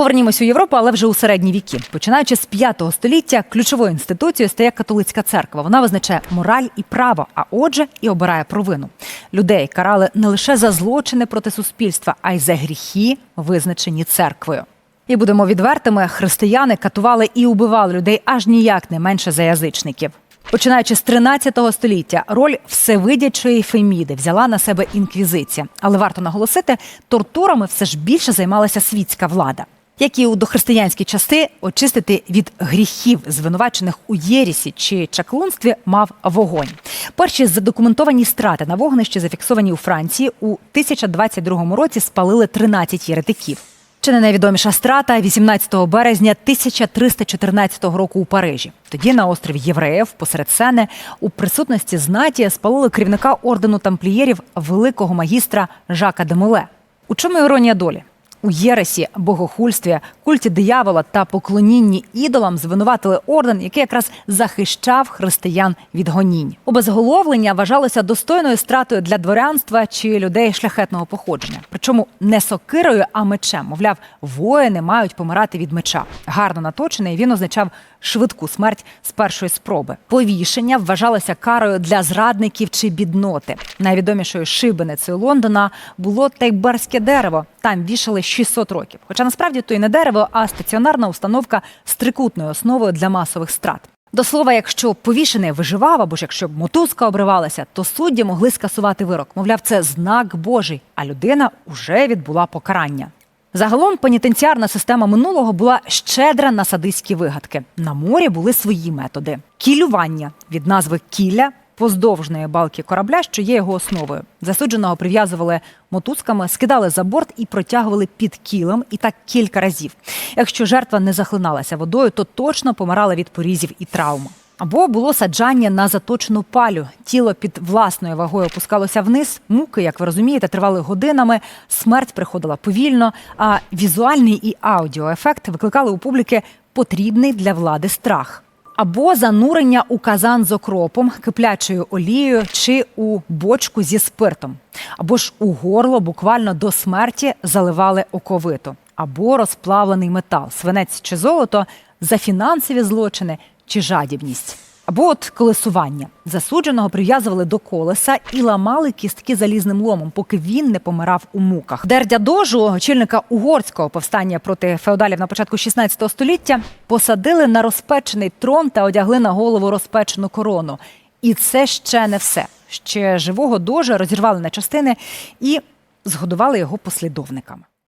Повернімось у Європу, але вже у середні віки. Починаючи з 5 століття, ключовою інституцією стає католицька церква. Вона визначає мораль і право, а отже, і обирає провину. Людей карали не лише за злочини проти суспільства, а й за гріхи, визначені церквою. І будемо відвертими, християни катували і убивали людей аж ніяк не менше за язичників. Починаючи з 13 століття, роль всевидячої Феміди взяла на себе інквізиція. Але варто наголосити, тортурами все ж більше займалася світська влада. Як і у дохристиянські часи, очистити від гріхів, звинувачених у єрісі чи чаклунстві, мав вогонь. Перші задокументовані страти на вогнищі, зафіксовані у Франції, у 1022 році спалили 13 єретиків. Чи не найвідоміша страта 18 березня 1314 року у Парижі. Тоді на острові Євреїв посеред сени у присутності знаті спалили керівника ордену тамплієрів великого магістра Жака де Моле. У чому іронія долі? У Єресі, богохульстві, культі диявола та поклонінні ідолам звинуватили орден, який якраз захищав християн від гонінь. Обезголовлення вважалося достойною стратою для дворянства чи людей шляхетного походження. Причому не сокирою, а мечем. Мовляв, воїни мають помирати від меча. Гарно наточений він означав швидку смерть з першої спроби. Повішення вважалося карою для зрадників чи бідноти. Найвідомішою шибеницею Лондона було тайберське дерево. Там вішали 600 років. Хоча насправді то й не дерево, а стаціонарна установка з трикутною основою для масових страт. До слова, якщо повішений виживав або ж якщо мотузка обривалася, то судді могли скасувати вирок. Мовляв, це знак Божий, а людина уже відбула покарання. Загалом пенітенціарна система минулого була щедра на садистські вигадки. На морі були свої методи: кілювання від назви кіля поздовжної балки корабля, що є його основою. Засудженого прив'язували мотузками, скидали за борт і протягували під кілем, і так кілька разів. Якщо жертва не захлиналася водою, то точно помирала від порізів і травм. Або було саджання на заточену палю. Тіло під власною вагою опускалося вниз. Муки, як ви розумієте, тривали годинами. Смерть приходила повільно. А візуальний і аудіоефект викликали у публіки потрібний для влади страх. Або занурення у казан з окропом, киплячою олією чи у бочку зі спиртом, або ж у горло буквально до смерті заливали оковиту, або розплавлений метал, свинець чи золото за фінансові злочини чи жадібність. Або от колесування засудженого прив'язували до колеса і ламали кістки залізним ломом, поки він не помирав у муках. Дердя дожу, очільника угорського повстання проти феодалів на початку 16 століття, посадили на розпечений трон та одягли на голову розпечену корону. І це ще не все. Ще живого дожа розірвали на частини і згодували його послідовникам.